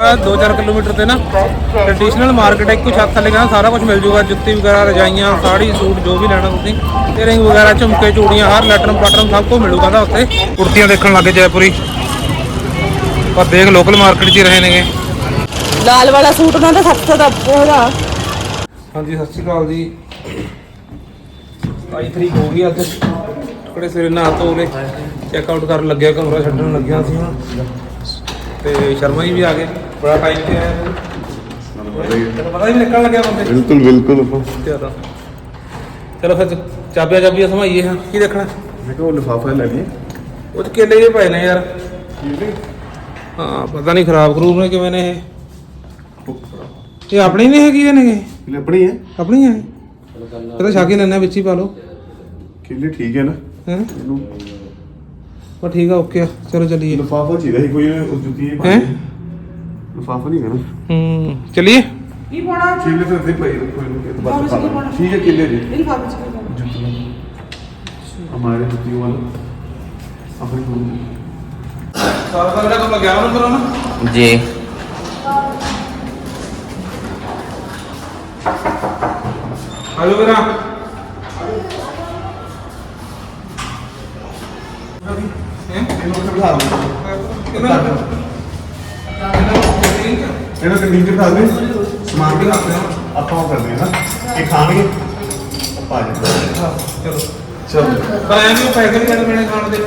2-4 kilometre ਤੇ ਨਾ। Traditional market ਹੈ ਇੱਕੋ ਛੱਤ ਥੱਲੇ ਕਹਿੰਦਾ ਸਾਰਾ ਕੁਝ ਮਿਲ ਜੂਗਾ ਜੁੱਤੀ ਵਗੈਰਾ ਰਜਾਈਆਂ ਸਾੜੀ ਸੂਟ ਜੋ ਵੀ ਲੈਣਾ ਤੁਸੀਂ। ਇਅਰਿੰਗ ਵਗੈਰਾ ਝੁਮਕੇ ਚੂੜੀਆਂ ਹਰ ਲੈਟਰਨ ਪਾਟਰਨ ਸਭ ਕੁਝ ਮਿਲੂਗਾ ਦਾ ਉੱਥੇ। ਕੁੜਤੀਆਂ ਦੇਖਣ ਲੱਗੇ ਜੈਪੁਰੀ। ਪਰ ਦੇਖ ਲੋਕਲ ਮਾਰਕੀਟ 'ਚ ਹੀ ਰਹੇ ਨੇਗੇ। ਲਾਲ ਵਾਲਾ ਸੂਟ ਉਹਨਾਂ ਦਾ 700 ਦਾ ਉਹਦਾ ਹਾਂਜੀ ਸਤਿ ਸ਼੍ਰੀ ਅਕਾਲ ਜੀ। ਆਈ ਤਰੀਕ ਹੋ ਗਈ ਅੱਜ। ਟੁਕੜੇ ਸਿਰੇ ਨਹਾ ਧੋ ਲੈ ਚੈੱਕ ਆਊਟ ਕਰਨ ਲੱਗਿਆ ਕਮਰਾ ਛੱਡਣ ਲੱਗਿਆ ਸੀ। ਹੁਣ ਤੇ ਸ਼ਰਮਾ ਜੀ ਵੀ ਆ ਗਏ ਬੜਾ ਟਾਈਮ ਤੇ ਆਇਆ ਤੈਨੂੰ ਪਤਾ ਹੀ ਨਹੀਂ ਨਿਕਲਣ ਲੱਗਿਆ ਬੰਦੇ। ਬਿਲਕੁਲ ਬਿਲਕੁਲ। ਜ਼ਿਆਦਾ ਚਲੋ ਫਿਰ ਚਾਬੀਆਂ ਚਾਬੀਆਂ ਸਮਾਈਏ ਹਾਂ ਕੀ ਦੇਖਣਾ? ਮੈਂ ਕਿਹਾ ਉਹ ਲਿਫਾਫਾ ਲੈ ਲਈ ਉਹ 'ਚ ਕੇਲੇ ਜਿਹੇ ਪਏ ਨੇ ਯਾਰ। ਹਾਂ ਪਤਾ ਨਹੀਂ ਖਰਾਬ ਖਰੂਬ ਨੇ ਕਿਵੇਂ ਨੇ ਇਹ। ਇਹ ਆਪਣੀ ਨਹੀਂ ਹੈਗੀ ਇਹ ਕਿਲੇ ਆਪਣੀ ਹੈ। ਆਪਣੀ ਹੈ। ਇਹ ਤਾਂ ਛਾਕੇ ਲੈਣਾ ਵਿੱਚ ਹੀ ਪਾ ਲਓ। ਕਿਲੇ ਠੀਕ ਹੈ ਨਾ। ਹੈ? ਇਹਨੂੰ ਪਰ ਠੀਕ ਆ ਓਕੇ ਆ ਚਲੋ ਚੱਲੀਏ ਲਿਫਾਫਾ ਚਾਹੀਦਾ ਸੀ ਕੋਈ ਉਹ ਜੁੱਤੀ ਇਹ ਹੈਂ? ਲਿਫਾਫਾ ਨਹੀਂ ਹੈਗਾ ਨਾ ਹੂੰ ਚੱਲੀਏ ਕੀ ਪਾਉਣਾ ਕਿਲੇ ਤਾਂ ਇੱਥੇ ਪਈ ਕੋਈ ਨੂੰ ਕਿ ਬਾਅਦ ਪਾ ਲਾਂਗੇ। ਠੀਕ ਹੈ ਕਿਲੇ ਜੀ ਮੇਰੀ ਫਾਦਰ ਚ ਕੀ ਪਾਉਣਾ ਜੁੱਤੀ ਹਮਾਰੇ ਜੁੱਤੀ ਵਾਲਾ ਆਪਣੀ ਕੋਲ ਸਾਰਾ ਹੈ ਇਹਨੂੰ ਉੱਥੇ ਬਿਠਾ ਦੇ ਕਿੰਨਾ ਇਹਨੂੰ ਕੰਨੀ ਤੇ ਬਿਠਾ ਦੇ ਸਮਾਨ ਵੀ ਰੱਖ ਲਿਆ ਆਪਾਂ ਉਹ ਕਰਦੇ ਹਾਂ ਨਾ ਇਹ ਖਾਣਗੇ ਆਪਾਂ ਆ ਚਲੋ ਚਲੋ ਪਰ ਐਂ ਵੀ ਉਹ ਪੈਸੇ ਵੀ ਲੈਣੇ ਖਾਣ ਦੇ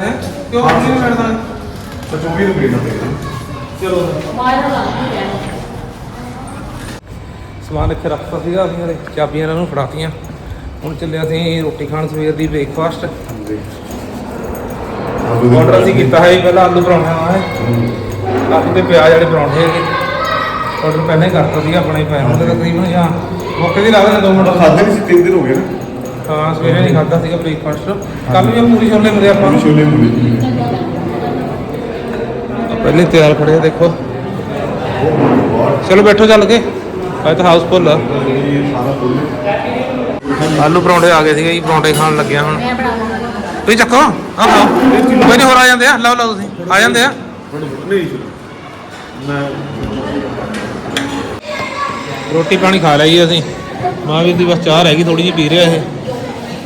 ਹੈ ਕਿਉਂ ਨਹੀਂ ਮਿਲਦਾ ਤਾਂ 24 ਰੁਪਏ ਦਾ ਪਏਗਾ ਚਲੋ ਸਮਾਨ ਇੱਥੇ ਰੱਖਤਾ ਸੀਗਾ ਅਸੀਂ ਹਲੇ ਚਾਬੀਆਂ ਇਹਨਾਂ ਨੂੰ ਫੜਾਤੀਆਂ। ਹੁਣ ਚੱਲੇ ਅਸੀਂ ਰੋਟੀ ਖਾਣ ਸਵੇਰ ਦੀ ਬ੍ਰੇਕਫਾਸਟ। ਆਰਡਰ ਅਸੀਂ ਕੀਤਾ ਹੈ ਪਹਿਲਾਂ ਆਲੂ ਪਰੌਂਠੇ ਹੈ। ਆਲੂ ਤੇ ਪਿਆਜ਼ ਵਾਲੇ ਪਰੌਂਠੇ ਹੈਗੇ ਆਰਡਰ ਪਹਿਲਾਂ ਹੀ ਕਰਤਾ ਸੀਗਾ ਆਪਣੇ ਪੈ ਹੁੰਦੇ ਤਕਰੀਬਨ ਜਾਂ ਮੌਕੇ ਦੀ ਲਾ ਦੇਣਾ ਦੋ ਮਿੰਟ। ਖਾਦੇ ਨਹੀਂ ਸੀ ਤਿੰਨ ਦਿਨ ਹੋ ਗਏ ਨਾ। ਹਾਂ ਸਵੇਰੇ ਨਹੀਂ ਖਾਦਾ ਸੀਗਾ ਬ੍ਰੇਕਫਾਸਟ। ਕੱਲ ਵੀ ਪੂਰੀ ਛੋਲੇ ਮਿਲੇ ਆਪਾਂ ਨੂੰ। ਛੋਲੇ ਮੂਲੀ ਪਹਿਲੇ ਤਿਆਰ ਖੜੇ ਆ ਦੇਖੋ। ਚਲੋ ਬੈਠੋ ਚੱਲ ਕੇ। ਅੱਜ ਤਾਂ ਹਾਊਸ ਫੁੱਲ ਆ। ਸਾਰਾ ਖੁੱਲੇ ਆਲੂ ਪਰੌਂਠੇ ਆ ਗਏ ਸੀਗੇ ਜੀ ਪਰੌਂਠੇ ਖਾਣ ਲੱਗਿਆ ਹੁਣ। ਤੁਸੀਂ ਚੱਕੋ ਆਹ ਖਾਓ ਕੋਈ ਨਹੀਂ ਹੋਰ ਆ ਜਾਂਦੇ ਆ। ਲਓ ਲਓ ਤੁਸੀਂ। ਆ ਜਾਂਦੇ ਆ। ਰੋਟੀ ਪਾਣੀ ਖਾ ਲਿਆ ਜੀ ਅਸੀਂ। ਮਹਾਵੀਰ ਦੀ ਬਸ ਚਾਹ ਰਹਿ ਗਈ ਥੋੜੀ ਜਿਹੀ ਪੀ ਰਿਹਾ ਇਹ।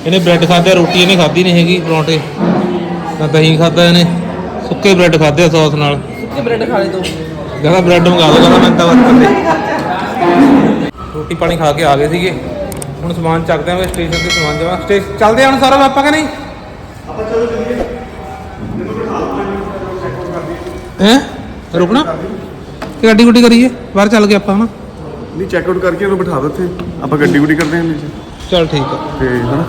ਇਹਨੇ ਬ੍ਰੈਡ ਖਾਧਿਆ ਰੋਟੀ ਇਹਨੇ ਖਾਧੀ ਨਹੀਂ ਹੈਗੀ ਪਰੌਂਠੇ। ਨਾ ਦਹੀਂ ਖਾਧਾ ਇਹਨੇ। ਸੁੱਕੇ ਬ੍ਰੈਡ ਖਾਧੇ ਸੌਸ ਨਾਲ। ਸੁੱਕੇ ਬ੍ਰੈਡ ਖਾ ਲੈ ਦੋ ਕਹਿੰਦਾ ਬ੍ਰੈਡ ਮੰਗਾ ਦੋ ਕਹਿੰਦਾ ਮੈਂ ਤਾਂ ਵਰਤਨ ਦੇ ਰੋਟੀ ਪਾਣੀ ਖਾ ਕੇ ਆ ਗਏ ਸੀਗੇ। ਹੁਣ ਸਮਾਨ ਚੱਕਦੇ ਆਂਗੇ ਸਟੇਸ਼ਨ ਤੇ ਸਮਾਨ ਜਮਾ। ਸਟੇਸ਼ਨ ਚੱਲਦੇ ਹਾਂ ਸਾਰਾ ਆਪਾਂ ਕਿ ਨਹੀਂ? ਹੈ? ਰੁਕਣਾ? ਕਿ ਗੱਡੀ ਗੁੱਡੀ ਕਰੀਏ ਬਾਹਰ ਚੱਲ ਕੇ ਆਪਾਂ ਹਨਾ? ਨਹੀਂ ਚੈੱਕ ਆਊਟ ਕਰਕੇ ਉਹਨੂੰ ਬਿਠਾ ਦੋ ਇੱਥੇ। ਆਪਾਂ ਗੱਡੀ ਗੁੱਡੀ ਕਰਦੇ ਹਾਂ ਨੀਚੇ। ਚੱਲ ਠੀਕ ਆ। ਤੇ ਹਨਾ?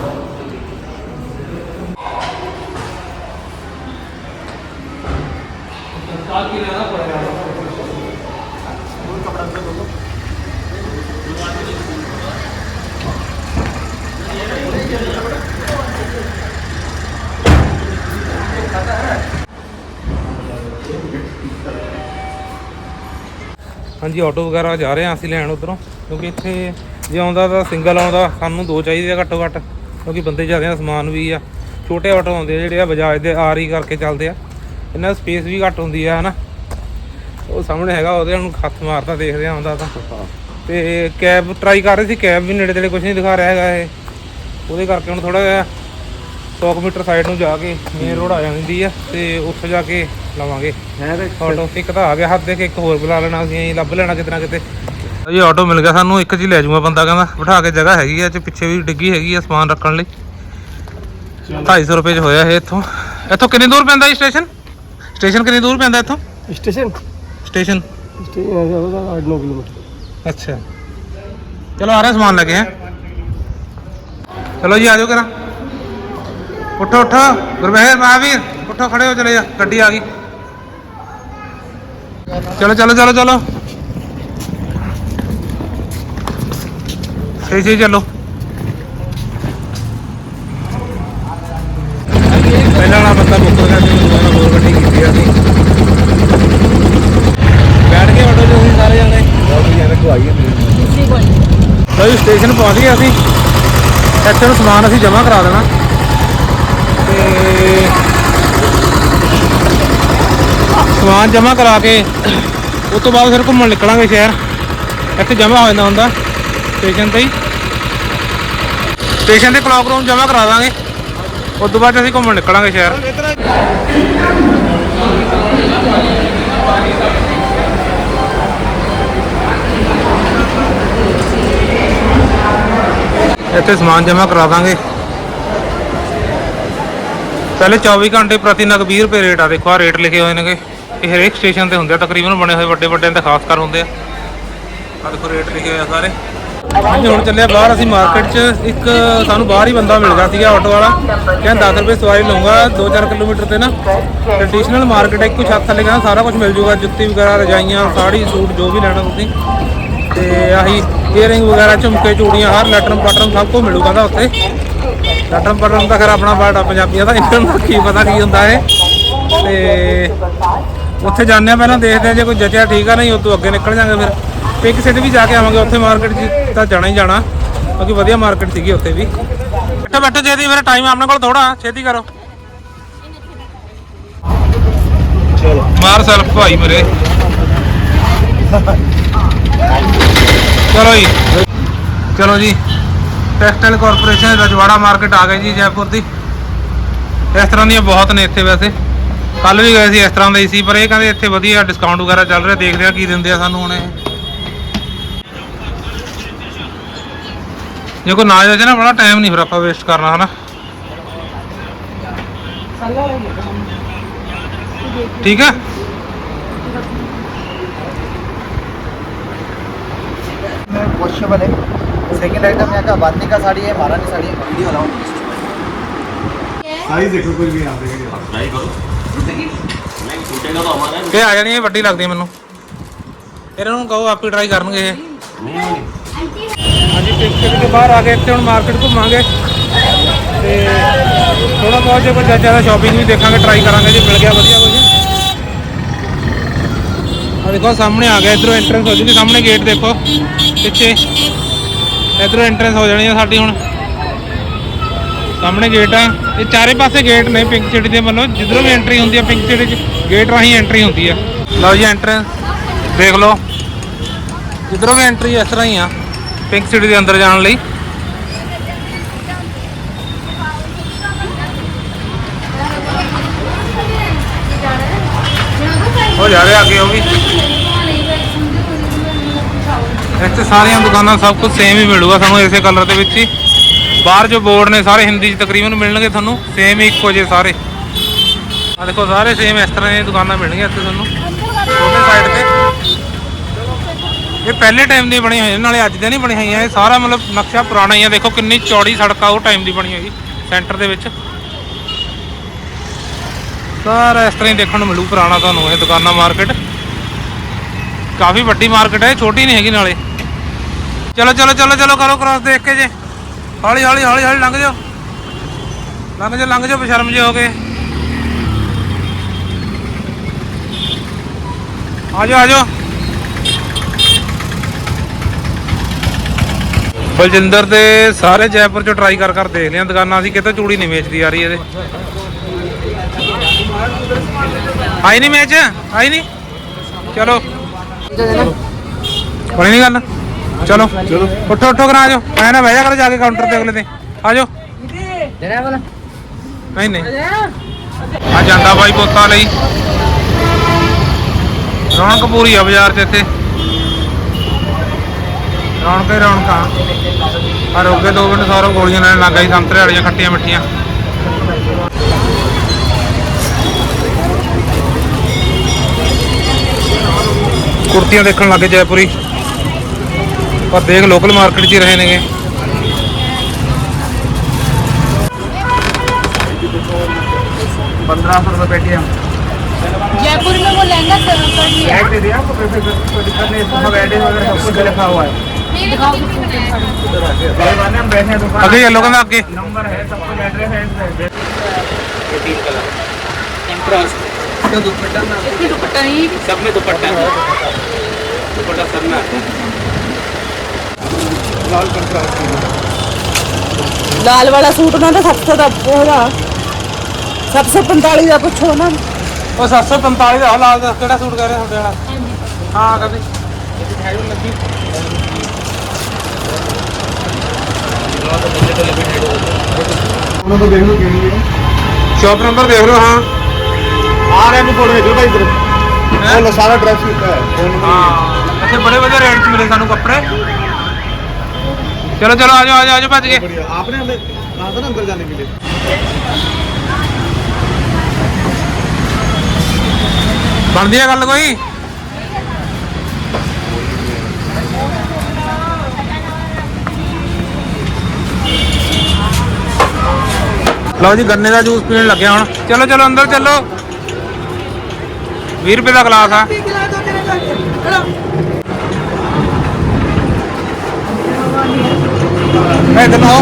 ਹਾਂਜੀ ਆਟੋ ਵਗੈਰਾ ਜਾ ਰਹੇ ਹਾਂ ਅਸੀਂ ਲੈਣ ਉਧਰੋਂ, ਕਿਉਂਕਿ ਇੱਥੇ ਜੇ ਆਉਂਦਾ ਤਾਂ ਸਿੰਗਲ ਆਉਂਦਾ, ਸਾਨੂੰ ਦੋ ਚਾਹੀਦੇ ਆ ਘੱਟੋ ਘੱਟ, ਕਿਉਂਕਿ ਬੰਦੇ ਜਾ ਰਹੇ ਆ, ਸਮਾਨ ਵੀ ਆ। ਛੋਟੇ ਆਟੋ ਆਉਂਦੇ ਆ ਜਿਹੜੇ ਆ, ਬਜਾਜ ਦੇ ਆਰ ਹੀ ਕਰਕੇ ਚੱਲਦੇ ਆ। ਇਹਨਾਂ ਦੀ ਸਪੇਸ ਵੀ ਘੱਟ ਹੁੰਦੀ ਆ, ਹਨਾ। ਉਹ ਸਾਹਮਣੇ ਹੈਗਾ, ਉਹਦੇ ਨੂੰ ਹੱਥ ਮਾਰਦਾ, ਦੇਖਦੇ ਆ, ਆਉਂਦਾ ਤਾਂ। ਤੇ ਕੈਬ ਟਰਾਈ ਕਰ ਰਹੇ ਸੀ ਕੈਬ ਵੀ ਨੇੜੇ ਤੇੜੇ ਕੁਝ ਨਹੀਂ ਦਿਖਾ ਰਿਹਾ ਹੈਗਾ ਇਹ। ਉਹਦੇ ਕਰਕੇ ਹੁਣ ਥੋੜਾ ਜਿਹਾ 100 ਕੁ ਮੀਟਰ ਸਾਈਡ ਨੂੰ ਜਾ ਕੇ ਮੇਨ ਰੋਡ ਆ ਜਾਂਦੀ ਆ, ਤੇ ਉੱਥੇ ਜਾ ਕੇ ਲਵਾਂਗੇ। ਮੈਂ ਤਾਂ ਹੋਰ ਟੌਪਿਕ ਤਾਂ ਆ ਗਿਆ ਹੱਥ ਦੇ ਕੇ ਇੱਕ ਹੋਰ ਬੁਲਾ ਲੈਣਾ ਅਸੀਂ ਲੱਭ ਲੈਣਾ ਕਿਤਨਾ ਕਿਤੇ। ਇਹ ਆਟੋ ਮਿਲ ਗਿਆ ਸਾਨੂੰ ਇੱਕ ਜੀ ਲੈ ਜਾਊਗਾ ਬੰਦਾ ਕਹਿੰਦਾ ਬਿਠਾ ਕੇ ਜਗ੍ਹਾ ਹੈਗੀ ਆ ਚ ਪਿੱਛੇ ਵੀ ਡਿੱਗੀ ਹੈਗੀ ਆ ਸਮਾਨ ਰੱਖਣ ਲਈ। 250 ਰੁਪਏ ਚ ਹੋਇਆ ਇਹ ਇੱਥੋਂ। ਇੱਥੋਂ ਕਿੰਨੀ ਦੂਰ ਪੈਂਦਾ ਜੀ ਸਟੇਸ਼ਨ ਸਟੇਸ਼ਨ ਕਿੰਨੀ ਦੂਰ ਪੈਂਦਾ ਇੱਥੋਂ? ਸਟੇਸ਼ਨ ਸਟੇਸ਼ਨ ਸਟੇਸ਼ਨ ਹੈ ਉਹਦਾ 8-9 ਕਿਲੋਮੀਟਰ। ਅੱਛਾ। ਚਲੋ ਆ ਰਿਹਾ ਸਮਾਨ ਲੈ ਕੇ ਹੈ। ਚਲੋ ਜੀ ਆ ਜਾਓ ਕਰਾਂ ਉੱਠੋ ਉੱਠੋ। ਗੁਰਬਹਿਰ ਮਹਾਵੀਰ ਉੱਠੋ ਖੜੇ ਹੋ ਚਲੇ ਜਾ। ਗੱਡੀ ਆ ਗਈ। ਚਲੋ ਚਲੋ ਚਲੋ ਚਲੋ। ਸਹੀ ਸਹੀ ਚਲੋ। ਪਹਿਲਾਂ ਵਾਲਾ ਬੰਦਾ ਬੁੱਕ ਕਰਕੇ ਦੁਬਾਰਾ ਹੋਰ ਗੱਡੀ ਕੀਤੀ ਆ ਅਸੀਂ। ਬੈਠ ਕੇ ਆਟੋ 'ਚ ਅਸੀਂ ਸਾਰੇ ਜਾਣੇ। ਲਓ ਜੀ ਸਟੇਸ਼ਨ ਪਹੁੰਚ ਗਏ ਅਸੀਂ। ਇੱਥੇ ਨੂੰ ਸਮਾਨ ਅਸੀਂ ਜਮ੍ਹਾਂ ਕਰਾ ਦੇਣਾ। ਤੇ ਸਮਾਨ ਜਮ੍ਹਾਂ ਕਰਾ ਕੇ ਉਸ ਤੋਂ ਬਾਅਦ ਫਿਰ ਘੁੰਮਣ ਨਿਕਲਾਂਗੇ ਸ਼ਹਿਰ। ਇੱਥੇ ਜਮ੍ਹਾਂ ਹੋ ਜਾਂਦਾ ਹੁੰਦਾ। ਸਟੇਸ਼ਨ ਤੇ ਹੀ। ਸਟੇਸ਼ਨ ਤੇ ਕਲੌਕ ਰੂਮ ਜਮ੍ਹਾਂ ਕਰਾ ਦਾਂਗੇ। ਉਸ ਤੋਂ ਬਾਅਦ ਅਸੀਂ ਘੁੰਮਣ ਨਿਕਲਾਂਗੇ ਸ਼ਹਿਰ। ਇੱਥੇ ਸਮਾਨ ਜਮ੍ਹਾਂ ਕਰਾ ਦਾਂਗੇ। ਪਹਿਲੇ 24 ਘੰਟੇ ਪ੍ਰਤੀ ਨਗ 20 ਰੁਪਏ ਰੇਟ ਆ। ਦੇਖੋ ਆ ਰੇਟ ਲਿਖੇ ਹੋਏ ਨੇਗੇ। ਇਹ ਹਰੇਕ ਸਟੇਸ਼ਨ ਤੇ ਹੁੰਦੇ ਆ, ਤਕਰੀਬਨ ਬਣੇ ਹੋਏ ਵੱਡੇ ਵੱਡੇ ਤੇ ਖਾਸ ਕਰ ਹੁੰਦੇ ਆ। ਆ ਦੇਖੋ ਰੇਟ ਲਿਖੇ ਹੋਏ ਆ ਸਾਰੇ। ਹਾਂਜੀ, ਹੁਣ ਚੱਲਿਆ ਬਾਹਰ, ਅਸੀਂ ਮਾਰਕੀਟ 'ਚ ਇੱਕ ਸਾਨੂੰ ਬਾਹਰ ਹੀ ਬੰਦਾ ਮਿਲ ਗਿਆ ਸੀਗਾ ਆਟੋ ਵਾਲਾ। ਕਹਿੰਦਾ 10 ਰੁਪਏ ਸਵਾਰੀ ਲਊਂਗਾ 2-4 ਕਿਲੋਮੀਟਰ ਤੇ ਨਾ। ਟ੍ਰੈਡੀਸ਼ਨਲ ਮਾਰਕੀਟ ਹੈ ਇੱਕੋ ਛੱਤ ਥੱਲੇ ਕਹਿੰਦਾ ਸਾਰਾ ਕੁਝ ਮਿਲ ਜੂਗਾ, ਜੁੱਤੀ ਵਗੈਰਾ, ਰਜਾਈਆਂ, ਸਾੜੀ, ਸੂਟ, ਜੋ ਵੀ ਲੈਣਾ ਤੁਸੀਂ। ਤੇ ਆਹੀ ਈਅਰਿੰਗ ਵਗੈਰਾ, ਝੁਮਕੇ, ਚੂੜੀਆਂ, ਹਰ ਲੈਟਰਮ ਪਟਰਮ ਸਭ ਕੁਝ ਮਿਲੂਗਾ ਕਹਿੰਦਾ ਉੱਥੇ। ਲੈਟਰਮ ਪਟਰਮ ਦਾ ਖੈਰ ਆਪਣਾ ਵਰਡ ਆ, ਪੰਜਾਬੀਆਂ ਦਾ। ਇਹਨਾਂ ਨੂੰ ਕੀ ਪਤਾ ਕੀ ਹੁੰਦਾ ਹੈ ਤੇ ਉੱਥੇ ਜਾਂਦੇ ਆ ਪਹਿਲਾਂ ਦੇਖਦੇ ਆ ਜੇ ਕੋਈ ਜਚਿਆ ਠੀਕ ਆ, ਨਹੀਂ ਉਹ ਤੋਂ ਅੱਗੇ ਨਿਕਲ ਜਾਾਂਗੇ ਫਿਰ। ਪਿੰਕ ਸਿਟੀ ਵੀ ਜਾ ਕੇ ਆਵਾਂਗੇ, ਉੱਥੇ ਮਾਰਕੀਟ 'ਚ ਤਾਂ ਜਾਣਾ ਹੀ ਜਾਣਾ। ਕਿਉਂਕਿ ਵਧੀਆ ਮਾਰਕੀਟ ਸੀਗੀ ਉੱਥੇ ਵੀ। ਬੈਠੋ ਬੈਠੋ, ਛੇਤੀ ਫਿਰ ਟਾਈਮ ਆਪਣੇ ਕੋਲ ਥੋੜਾ ਛੇਤੀ ਕਰੋ। ਮਾਰ ਸੈਲਫ ਭਾਈ ਮੇਰੇ। ਚਲੋ ਜੀ। ਚਲੋ ਜੀ। ਟੈਕਸਟਾਈਲ ਕਾਰਪੋਰੇਸ਼ਨ ਰਜਵਾੜਾ ਮਾਰਕੀਟ ਆ ਗਈ ਜੀ, ਜੈਪੁਰ ਦੀ। ਇਸ ਤਰ੍ਹਾਂ ਦੀਆਂ ਬਹੁਤ ਨੇ ਇੱਥੇ ਵੈਸੇ। ਕੱਲ ਵੀ ਗਏ ਸੀ ਇਸ ਤਰ੍ਹਾਂ ਦਾ ਹੀ ਸੀ ਪਰ ਇਹ ਕਹਿੰਦੇ ਇੱਥੇ ਵਧੀਆ ਡਿਸਕਾਊਂਟ ਵਗੈਰਾ ਚੱਲ ਰਿਹਾ ਦੇਖਦੇ ਆ ਕੀ ਦਿੰਦੇ ਆ ਸਾਨੂੰ ਹੁਣ ਇਹ ਜੇ ਕੋਈ ਨਾ ਜਾਏ ਨਾ ਬੜਾ ਟਾਈਮ ਨਹੀਂ ਫਿਰ ਆਪਾਂ ਵੇਸਟ ਕਰਨਾ ਹਨਾ ਠੀਕ ਹੈ वॉशेबल है सेकंड आइटम यहाँ का बांधने का साड़ी है महारानी साड़ी है वीडियो लाओ ਸਾਈਜ਼ ਦੇਖੋ ਕੋਈ ਵੀ ਆਉਂਦੇ ਕਿ ਆ ਜਾਣੀ ਇਹ ਵੱਡੀ ਲੱਗਦੀ ਹੈ ਮੈਨੂੰ। ਇਹਨਾਂ ਨੂੰ ਕਹੋ ਆਪੇ ਟਰਾਈ ਕਰਨਗੇ ਇਹ। ਹਾਂਜੀ ਪਿੰਕ ਦੇ ਬਾਹਰ ਆ ਗਏ ਇੱਥੇ ਹੁਣ ਮਾਰਕੀਟ ਘੁੰਮਾਂਗੇ। ਤੇ ਥੋੜਾ ਬਹੁਤ ਜੇ ਕੋਈ ਜ਼ਿਆਦਾ ਸ਼ਾਪਿੰਗ ਵੀ ਦੇਖਾਂਗੇ ਟਰਾਈ ਕਰਾਂਗੇ ਜੇ ਮਿਲ ਗਿਆ ਵਧੀਆ ਕੁਝ ਆ ਦੇਖੋ ਸਾਹਮਣੇ ਆ ਗਿਆ ਇਧਰੋਂ ਐਂਟਰੈਂਸ ਹੋ ਜੂਗੀ ਸਾਹਮਣੇ ਗੇਟ ਦੇਖੋ ਪਿੱਛੇ। ਇਧਰੋਂ ਐਂਟਰੈਂਸ ਹੋ ਜਾਣੀ ਆ ਸਾਡੀ ਹੁਣ। ਸਾਹਮਣੇ ਗੇਟ ਆ। ਇਹ ਚਾਰੇ ਪਾਸੇ ਗੇਟ ਨੇ ਪਿੰਕ ਸਿਟੀ ਦੇ ਵੱਲੋਂ। ਜਿੱਧਰੋਂ ਵੀ ਐਂਟਰੀ ਹੁੰਦੀ ਆ ਪਿੰਕ ਸਿਟੀ 'ਚ ਗੇਟ ਰਾਹੀਂ ਐਂਟਰੀ ਹੁੰਦੀ ਆ। ਲਓ ਜੀ ਐਂਟਰੈਂਸ ਦੇਖ ਲਓ। ਜਿੱਧਰੋਂ ਵੀ ਐਂਟਰੀ ਇਸ ਤਰ੍ਹਾਂ ਹੀ ਆ ਪਿੰਕ ਸਿਟੀ ਦੇ ਅੰਦਰ ਜਾਣ ਲਈ। ਉਹ ਜਾ ਰਿਹਾ ਅੱਗੇ ਉਹ ਵੀ। ਇੱਥੇ ਸਾਰੀਆਂ ਦੁਕਾਨਾਂ ਸਭ ਕੁਝ ਸੇਮ ਹੀ ਮਿਲੂਗਾ ਸਾਨੂੰ ਇਸੇ ਕਲਰ ਦੇ ਵਿੱਚ ਹੀ। ਬਾਹਰ ਜੋ ਬੋਰਡ ਨੇ ਸਾਰੇ ਹਿੰਦੀ 'ਚ ਤਕਰੀਬਨ ਮਿਲਣਗੇ ਤੁਹਾਨੂੰ ਸੇਮ ਹੀ ਇੱਕੋ ਜਿਹੇ ਸਾਰੇ। ਆ ਦੇਖੋ, ਸਾਰੇ ਸੇਮ ਇਸ ਤਰ੍ਹਾਂ ਦੀਆਂ ਦੁਕਾਨਾਂ ਮਿਲਣਗੀਆਂ ਇੱਥੇ ਤੁਹਾਨੂੰ ਦੋਨੇ ਸਾਈਡ ਤੇ। ਇਹ ਪਹਿਲੇ ਟਾਈਮ ਦੀ ਬਣੀ ਹੋਈ ਨਾਲੇ ਅੱਜ ਦੇ ਨਹੀਂ ਬਣੀ ਹੋਈਆਂ, ਇਹ ਸਾਰਾ ਮਤਲਬ ਨਕਸ਼ਾ ਪੁਰਾਣਾ ਹੀ ਆ। ਦੇਖੋ, ਕਿੰਨੀ ਚੌੜੀ ਸੜਕ ਆ, ਉਹ ਟਾਈਮ ਦੀ ਬਣੀ ਹੋਈ ਸੈਂਟਰ ਦੇ ਵਿੱਚ। ਸਾਰਾ ਇਸ ਤਰ੍ਹਾਂ ਹੀ ਦੇਖਣ ਨੂੰ ਮਿਲੂ ਪੁਰਾਣਾ ਤੁਹਾਨੂੰ, ਇਹ ਦੁਕਾਨਾਂ ਮਾਰਕੀਟ ਕਾਫੀ ਵੱਡੀ ਮਾਰਕੀਟ ਹੈ ਛੋਟੀ ਨਹੀਂ ਹੈਗੀ ਨਾਲੇ। ਚਲੋ ਚਲੋ ਚਲੋ ਚਲੋ, ਕਰੋ ਕ੍ਰਾਸ ਦੇਖ ਕੇ ਜੇ। ਹੌਲੀ ਹੌਲੀ ਹੌਲੀ ਹੌਲੀ ਲੰਘ ਜਾਓ। ਲੰਘ ਜਾਓ ਲੰਘ ਜਾਓ, ਬਸ਼ਰਮ ਜੇ ਹੋ ਗਏ ਆ ਜਾਓ ਆ ਜਾਓ। ਬਲਜਿੰਦਰ ਦੇ ਸਾਰੇ ਜੈਪੁਰ ਚ ਟਰਾਈ ਕਰ ਕਰ ਦੇਖ ਲਿਆ। ਦੁਕਾਨਾਂ ਅਸੀਂ ਕਿਤੇ ਚੂੜੀ ਨਹੀਂ ਵੇਚਦੀ ਆ ਰਹੀ ਇਹਦੇ। ਆਈ ਨਹੀਂ ਮੈਚ ਆਈ ਨਹੀਂ ਚਲੋ। ਬਣੀ ਨਹੀਂ ਗੱਲ? ਚਲੋ ਚਲੋ। ਉੱਠੋ ਉੱਠੋ ਕਰਾ ਜਾਓ ਐ ਨਾ ਬਹਿ ਜਾ ਕਰੋ ਜਾ ਕੇ ਕਾਊਂਟਰ ਤੇ ਅਗਲੇ ਤੇ। ਆ ਜਾਓ ਨਹੀਂ ਨਹੀਂ। ਆ ਜਾਂਦਾ ਬਾਈ ਪੋਤਾ ਲਈ। ਰੌਣਕ ਪੂਰੀ ਆ ਬਾਜ਼ਾਰ 'ਚ ਇੱਥੇ। ਰੌਣਕ ਹੀ ਰੌਣਕਾਂ ਆ। ਰੋਕੇ ਦੋ ਮਿੰਟ ਸਾਰੋ ਗੋਲੀਆਂ ਲੈਣ ਲੱਗ ਗਈ ਸੰਤਰੇ ਵਾਲੀਆਂ ਖੱਟੀਆਂ ਮਿੱਠੀਆਂ। ਕੁਰਤੀਆਂ ਦੇਖਣ ਲੱਗੇ ਜੈਪੁਰੀ। ਪਰ ਦੇਖ ਲੋਕਲ ਮਾਰਕੀਟ 'ਚ ਹੀ ਰਹੇ ਨੇਗੇ पंद्रह सौ रुपये पेटीएम जयपुर में वो लहंगा कर लिया बैग दे दिया आपको कोई कोई दिक्कत नहीं इसमें सब एड्रेस वगैरह सब कुछ लिखा हुआ है ये वाले हम बैठे हैं दुकान ਅੱਗੇ ਯੈਲੋ ਕਹਿੰਦਾ ਅੱਗੇ नंबर है सब कुछ एड्रेस है इसकी दुपट्टा नहीं ਲਾਲ ਵਾਲਾ ਸੂਟ ਉਹਨਾਂ ਦਾ 700 ਦਾ ਉਹਦਾ 745 ਦਾ ਪੁੱਛੋ ਨਾ। ਉਹ 745 ਦਾ ਲਾਲ ਦਾ ਕਿਹੜਾ ਸੂਟ ਕਰ ਰਿਹਾ ਤੁਹਾਡੇ ਵਾਲਾ? ਹਾਂ ਕਦੇ ਉਹਨਾਂ ਤੋਂ ਦੇਖ ਲਓ ਕਿਹੜੀ ਹੈ। ਸ਼ਾਪ ਨੰਬਰ ਦੇਖ ਲਓ ਹਾਂ। ਆ ਰਿਹਾ ਨੂੰ ਫੋਟੋ ਦੇਖੋ ਭਾਈ ਇਧਰ। ਉਹ ਸਾਰਾ ਡਰੈਸ ਕੀਤਾ ਹੈ ਹਾਂ। ਇੱਥੇ ਬੜੇ ਵਧੀਆ ਰੇਟ 'ਚ ਮਿਲੇ ਸਾਨੂੰ ਕੱਪੜੇ। ਚਲੋ ਚਲੋ ਆ ਜਾਓ ਆ ਜਾਓ ਆ ਜਾਓ ਭੱਜ ਕੇ बढ़िया आपने हमें कहा था ना अंदर जाने के लिए ਬਣਦੀ ਆ ਗੱਲ ਕੋਈ ਲਓ ਜੀ ਗੰਨੇ ਦਾ ਜੂਸ ਪੀਣ ਲੱਗਿਆ ਹੁਣ ਚਲੋ ਚਲੋ ਅੰਦਰ ਚੱਲੋ 20 ਰੁਪਏ ਦਾ ਗਲਾਸ ਆ ਇਹ ਦਿਨੋ